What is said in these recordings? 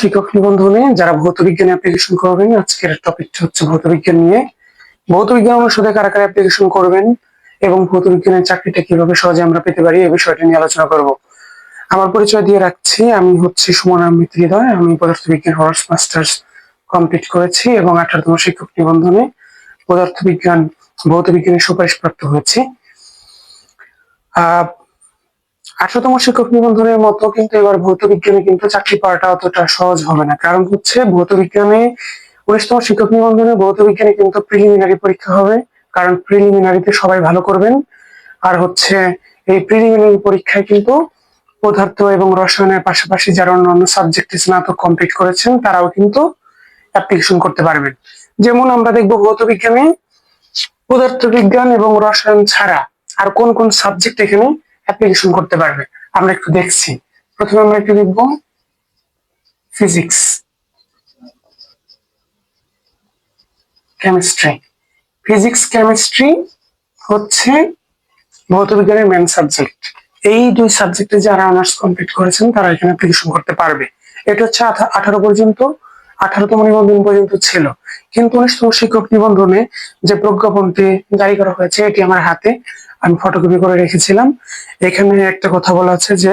শিক্ষক যারা ভৌত বিজ্ঞানে অ্যাপ্লিকেশন করবেন, আজকের টপিকটা হচ্ছে ভৌত বিজ্ঞান নিয়ে। ভৌত বিজ্ঞান অনুষদে কারা কারা অ্যাপ্লিকেশন করবেন এবং ভৌত বিজ্ঞানের চাকরিটা কীভাবে সহজে আমরা পেতে পারি এই বিষয়টা নিয়ে আলোচনা করব। আমার পরিচয় দিয়ে রাখছি, আমি হচ্ছে সুমন আহমেদ হৃদয় আমি পদার্থ বিজ্ঞান অনার্স মাস্টার্স কমপ্লিট করেছি এবং আঠারোতম শিক্ষক নিবন্ধনে পদার্থ বিজ্ঞান, ভৌত বিজ্ঞানের সুপারিশপ্রাপ্ত হয়েছি। আহ আঠারোতম শিক্ষক নিবন্ধনের মতো কিন্তু এবার ভৌত বিজ্ঞানে কিন্তু চাকরি পাওয়াটা অতটা সহজ হবে না। কারণ হচ্ছে ভৌত বিজ্ঞানে উনিশতম শিক্ষক নিবন্ধনে ভৌত বিজ্ঞানে কিন্তু প্রিলিমিনারি পরীক্ষা হবে। কারণ প্রিলিমিনারিতে সবাই ভালো করবেন। আর হচ্ছে এই প্রিলিমিনারি পরীক্ষায় কিন্তু পদার্থ এবং রসায়নের পাশাপাশি যারা অন্যান্য সাবজেক্টে স্নাতক কমপ্লিট করেছেন, তারাও কিন্তু অ্যাপ্লিকেশন করতে পারবেন। যেমন আমরা দেখব ভৌত বিজ্ঞানে পদার্থ বিজ্ঞান এবং রসায়ন ছাড়া আর কোন কোন সাবজেক্ট এখানে অ্যাপ্লিকেশন করতে পারবে। আমরা একটু দেখছি। প্রথমে আমরা একটু দেখব ফিজিক্স কেমিস্ট্রি ফিজিক্স কেমিস্ট্রি হচ্ছে ভৌত বিজ্ঞানের মেন সাবজেক্ট এই দুই সাবজেক্টে যারা অনার্স কমপ্লিট করেছেন, তারা এখানে অ্যাপ্লিকেশন করতে পারবে। এটা হচ্ছে আঠা- আঠারো পর্যন্ত আঠারোতম নিবন্ধন পর্যন্ত ছিল। কিন্তু উনিশতম শিক্ষক নিবন্ধনে যে প্রজ্ঞাপনটি জারি করা হয়েছে, এটি আমার হাতে। আমি ফটোকপি করে রেখেছিলাম। এখানে একটা কথা বলা আছে যে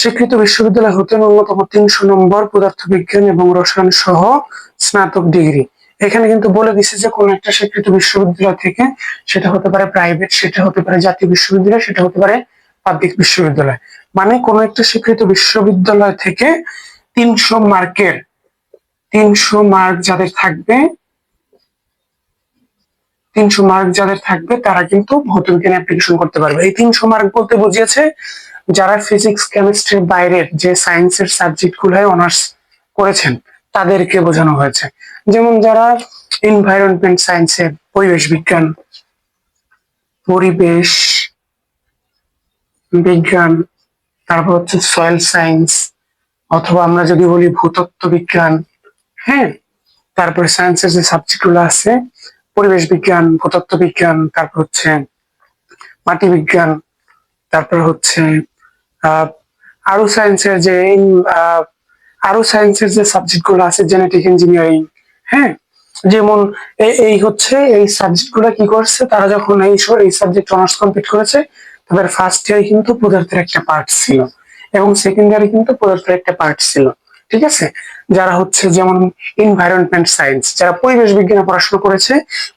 স্বীকৃত বিশ্ববিদ্যালয় হতে ন্যূনতম তিনশো নম্বর পদার্থ বিজ্ঞান এবং রসায়ন সহ স্নাতক ডিগ্রি। এখানে কিন্তু বলে দিছে যে, কোন একটা স্বীকৃত বিশ্ববিদ্যালয় থেকে সেটা হতে পারে প্রাইভেট সেটা হতে পারে জাতীয় বিশ্ববিদ্যালয়, সেটা হতে পারে পাবলিক বিশ্ববিদ্যালয়। মানে কোন একটা স্বীকৃত বিশ্ববিদ্যালয় থেকে তিনশো মার্কের, তিনশো মার্ক যাদের থাকবে, তিনশো মার্ক যাদের থাকবে, তারা কিন্তু ভৌত বিজ্ঞানে অ্যাপ্লিকেশন করতে পারবে। এই তিনশো মার্ক বলতে বুঝিয়েছে যারা ফিজিক্স কেমিস্ট্রির বাইরের যে সায়েন্সের সাবজেক্ট গুলোয় অনার্স করেছেন, তাদেরকে বোঝানো হয়েছে। যেমন যারা এনভায়রনমেন্ট সায়েন্সে পরিবেশ বিজ্ঞান পরিবেশ বিজ্ঞান, তারপর হচ্ছে সয়েল সায়েন্স অথবা আমরা যদি বলি ভূতত্ত্ব বিজ্ঞান হ্যাঁ তারপরে সায়েন্সের যে সাবজেক্টগুলো আছে, পরিবেশ বিজ্ঞান, ভূতত্ত্ব বিজ্ঞান, তারপর হচ্ছে মাটি বিজ্ঞান, তারপর হচ্ছে আরও সায়েন্সের যে আরও সায়েন্সের যে সাবজেক্টগুলো আছে জেনেটিক ইঞ্জিনিয়ারিং হ্যাঁ যেমন এই হচ্ছে, এই সাবজেক্টগুলো কি করছে, তারা যখন এই এই সাবজেক্ট অনার্স কমপ্লিট করেছে, তাদের ফার্স্ট ইয়ারে কিন্তু পদার্থের একটা পার্ট ছিল। এবং সেকেন্ড ইয়ারে কিন্তু পদার্থের একটা পার্ট ছিল, ঠিক আছে? যারা হচ্ছে যেমন এনভায়রনমেন্ট সায়েন্স যারা পরিবেশ বিজ্ঞানে পড়াশোনা করেছে,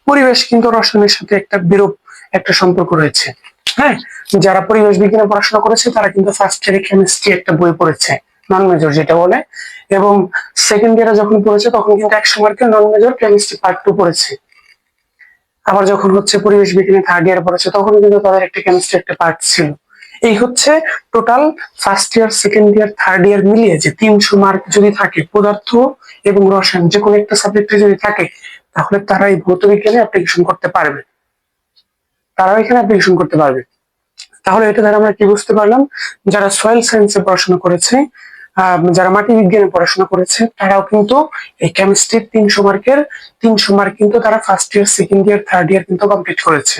পরিবেশ কিন্তু রসায়নের সাথে একটা বিরূপ একটা সম্পর্ক রয়েছে হ্যাঁ? যারা পরিবেশ বিজ্ঞানে পড়াশোনা করেছে, তারা কিন্তু ফার্স্ট ইয়ারে কেমিস্ট্রি একটা বই পড়েছে নন মেজর যেটা বলে, এবং সেকেন্ড ইয়ারে যখন পড়েছে, তখন কিন্তু একশো মার্কের non major chemistry part two পড়েছে। আবার যখন হচ্ছে পরিবেশ বিজ্ঞানে থার্ড ইয়ার পড়েছে, তখন কিন্তু তাদের একটা কেমিস্ট্রি একটা পার্ট ছিল। এই হচ্ছে total first year second year third year মিলিয়ে যে তিনশো মার্ক যদি থাকে পদার্থ এবং রসায়ন, যে কোনো একটা সাবজেক্টে যদি থাকে, তাহলে তারা এই ভৌত বিজ্ঞানে অ্যাপ্লিকেশন করতে পারবে। তারাও এখানে অ্যাপ্লিকেশন করতে পারবে। তাহলে এটা দ্বারা আমরা কি বুঝতে পারলাম? যারা সয়েল সায়েন্সে পড়াশোনা করেছে যারা মাটি বিজ্ঞানে পড়াশোনা করেছে, তারাও কিন্তু এই কেমিস্ট্রির তিনশো মার্কের তিনশো মার্ক কিন্তু তারা first year second year third year কিন্তু কমপ্লিট করেছে।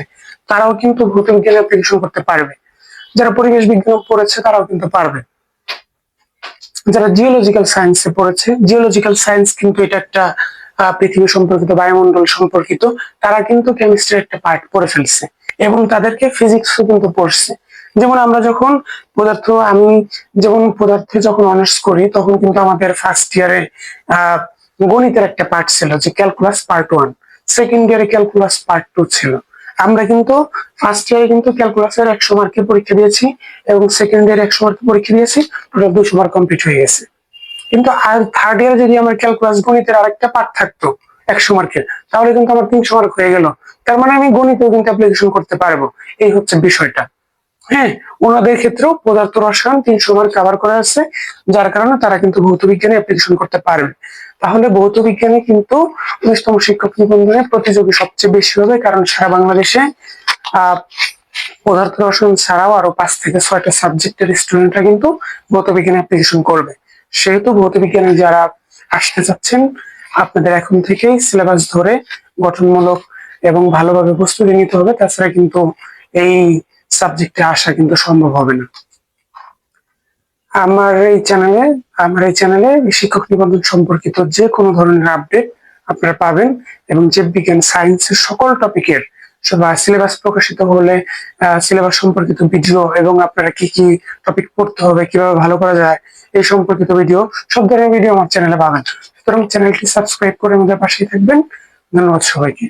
তারাও কিন্তু ভৌত বিজ্ঞানে অ্যাপ্লিকেশন করতে পারবে। যারা পরিবেশ বিজ্ঞান পড়েছে, তারাও কিন্তু পারবে। যারা জিওলজিক্যাল সায়েন্সে পড়েছে জিওলজিক্যাল সায়েন্স কিন্তু এটা একটা পৃথিবী সম্পর্কিত, বায়ুমণ্ডল সম্পর্কিত, তারা কিন্তু কেমিস্ট্রির একটা পার্ট পড়ে ফেলছে। এবং তাদেরকে ফিজিক্সও কিন্তু পড়ছে। যেমন আমরা যখন পদার্থ, আমি যেমন পদার্থে যখন অনার্স করি, তখন কিন্তু আমাদের ফার্স্ট ইয়ারে গণিতের একটা পার্ট ছিল, যে ক্যালকুলাস পার্ট ওয়ান সেকেন্ড ইয়ারে ক্যালকুলাস পার্ট টু ছিল। আমরা কিন্তু ফার্স্ট ইয়ারে কিন্তু ক্যালকুলাসের একশো মার্কের পরীক্ষা দিয়েছি এবং সেকেন্ড ইয়ারে একশো মার্কের পরীক্ষা দিয়েছি টোটাল দুশো মার্ক কমপ্লিট হয়ে গেছে। কিন্তু আর থার্ড ইয়ারে যদি আমার ক্যালকুলাস গণিতের আরেকটা পার্ট থাকতো একশো মার্কের তাহলে কিন্তু আমার তিনশো মার্ক হয়ে গেল। তার মানে আমি গণিতেও কিন্তু অ্যাপ্লিকেশন করতে পারব, এই হচ্ছে বিষয়টা। হ্যাঁ ওনাদের ক্ষেত্রেও পদার্থ রসায়ন তিনশো মার্ক কভার করা আছে, যার কারণে তারা কিন্তু ভৌত বিজ্ঞানে অ্যাপ্লিকেশন করতে পারবে। তাহলে ভৌত বিজ্ঞানে কিন্তু উনিশতম শিক্ষক নিবন্ধনে প্রতিযোগী সবচেয়ে বেশি হবে, কারণ সারা বাংলাদেশে পদার্থ রসায়ন ছাড়াও আরও পাঁচ থেকে ছয়টা সাবজেক্টের স্টুডেন্টরা কিন্তু ভৌত বিজ্ঞানে অ্যাপ্লিকেশন করবে। সেহেতু ভৌত বিজ্ঞানে যারা আসতে চাচ্ছেন, আপনাদের এখন থেকেই সিলেবাস ধরে গঠনমূলক এবং ভালোভাবে প্রস্তুতি নিতে হবে, তাছাড়া কিন্তু এই সাবজেক্টে আসা কিন্তু সম্ভব হবে না। আমার এই চ্যানেলে আমার এই চ্যানেলে শিক্ষক নিবন্ধন সম্পর্কিত যে কোনো ধরনের আপডেট আপনারা পাবেন এবং যে বিজ্ঞান সায়েন্সের সকল টপিকের সিলেবাস প্রকাশিত হলে সিলেবাস সম্পর্কিত ভিডিও এবং আপনারা কি কি টপিক পড়তে হবে, কীভাবে ভালো করা যায়, এই সম্পর্কিত ভিডিও সব ধরনের ভিডিও আমার চ্যানেলে পাবেন। সুতরাং চ্যানেলটি সাবস্ক্রাইব করে আমাদের পাশেই থাকবেন। ধন্যবাদ সবাইকে।